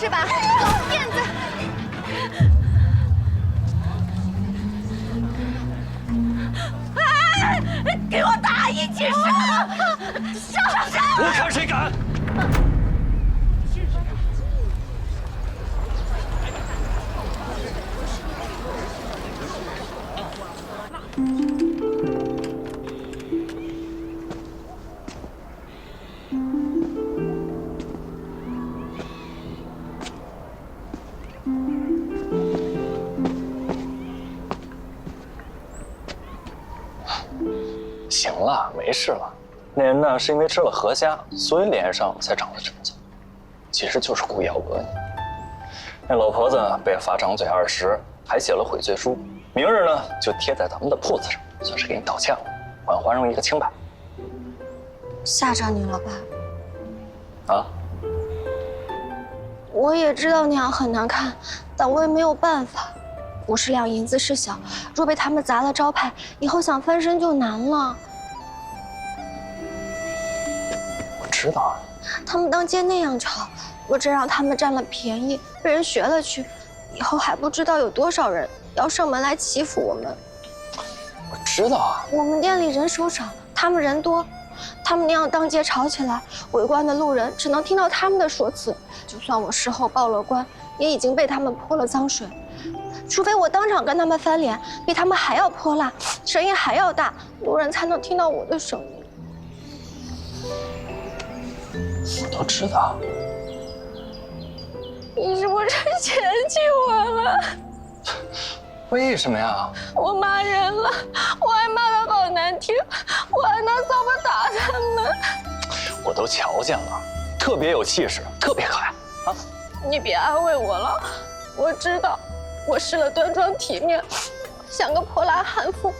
是吧，老骗子！哎，给我打一起上！上上上！我看谁敢！行了，没事了。那人呢，是因为吃了河虾，所以脸上才长了疹子，其实就是故意要讹你。那老婆子被罚掌嘴二十，还写了悔罪书，明日呢就贴在咱们的铺子上，算是给你道歉了，还花荣一个清白。吓着你了吧？啊，我也知道那样很难看，但我也没有办法。五十两银子是小，若被他们砸了招牌，以后想翻身就难了。我知道啊。他们当街那样吵，我真让他们占了便宜，被人学了去，以后还不知道有多少人要上门来欺负我们。我知道啊。我们店里人手少，他们人多，他们那样当街吵起来，围观的路人只能听到他们的说辞。就算我事后报了官，也已经被他们泼了脏水。除非我当场跟他们翻脸，比他们还要泼辣，声音还要大，路人才能听到我的声音。我都知道。你是不是嫌弃我了？为什么呀？我骂人了，我还骂得好难听，我还拿扫把打他们。我都瞧见了，特别有气势，特别可爱啊！你别安慰我了，我知道。我失了端庄体面，像个泼辣悍妇，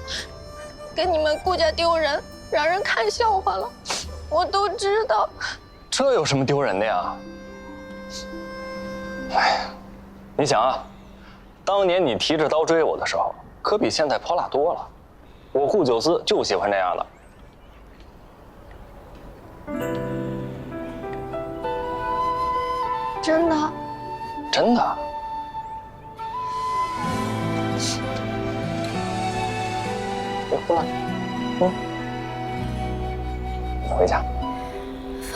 给你们顾家丢人，让人看笑话了。我都知道，这有什么丢人的呀？哎，你想啊，当年你提着刀追我的时候，可比现在泼辣多了。我顾九思就喜欢这样的。真的？真的。别哭了，嗯，回家。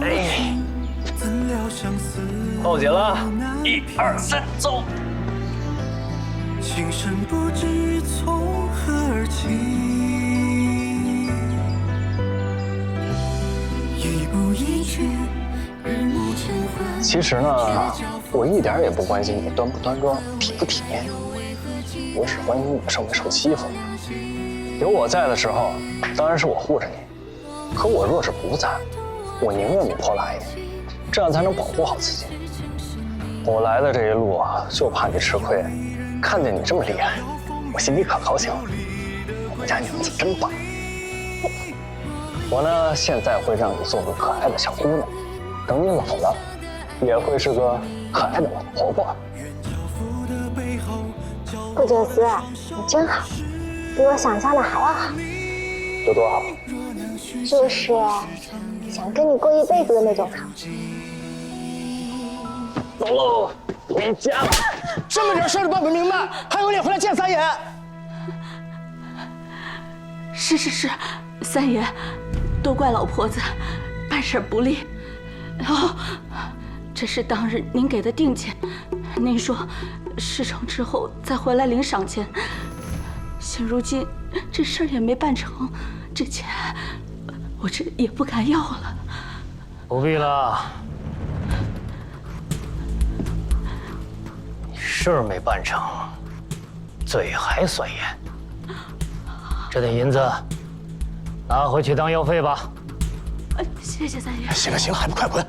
哎，报警了，一二三，走！其实呢，我一点也不关心你端不端庄、体不体面，我只关心你受没受欺负。有我在的时候，当然是我护着你。可我若是不在，我宁愿你泼辣一点，这样才能保护好自己。我来的这一路啊，就怕你吃亏。看见你这么厉害，我心里可高兴了。我们家娘子真棒。我呢，现在会让你做个可爱的小姑娘，等你老了，也会是个可爱的老婆婆。顾九思，你真好。比我想象的还要好，有多好？就是想跟你过一辈子的那种好。走喽，回家。这么点事儿都办不明白，还有脸回来见三爷？是是是，三爷，都怪老婆子办事不力。哦，这是当日您给的定钱，您说事成之后再回来领赏钱。现如今这事儿也没办成，这钱我这也不敢要了。不必了，你事儿没办成，嘴还算严。这点银子拿回去当药费吧。谢谢三爷。行了行了，还不快滚！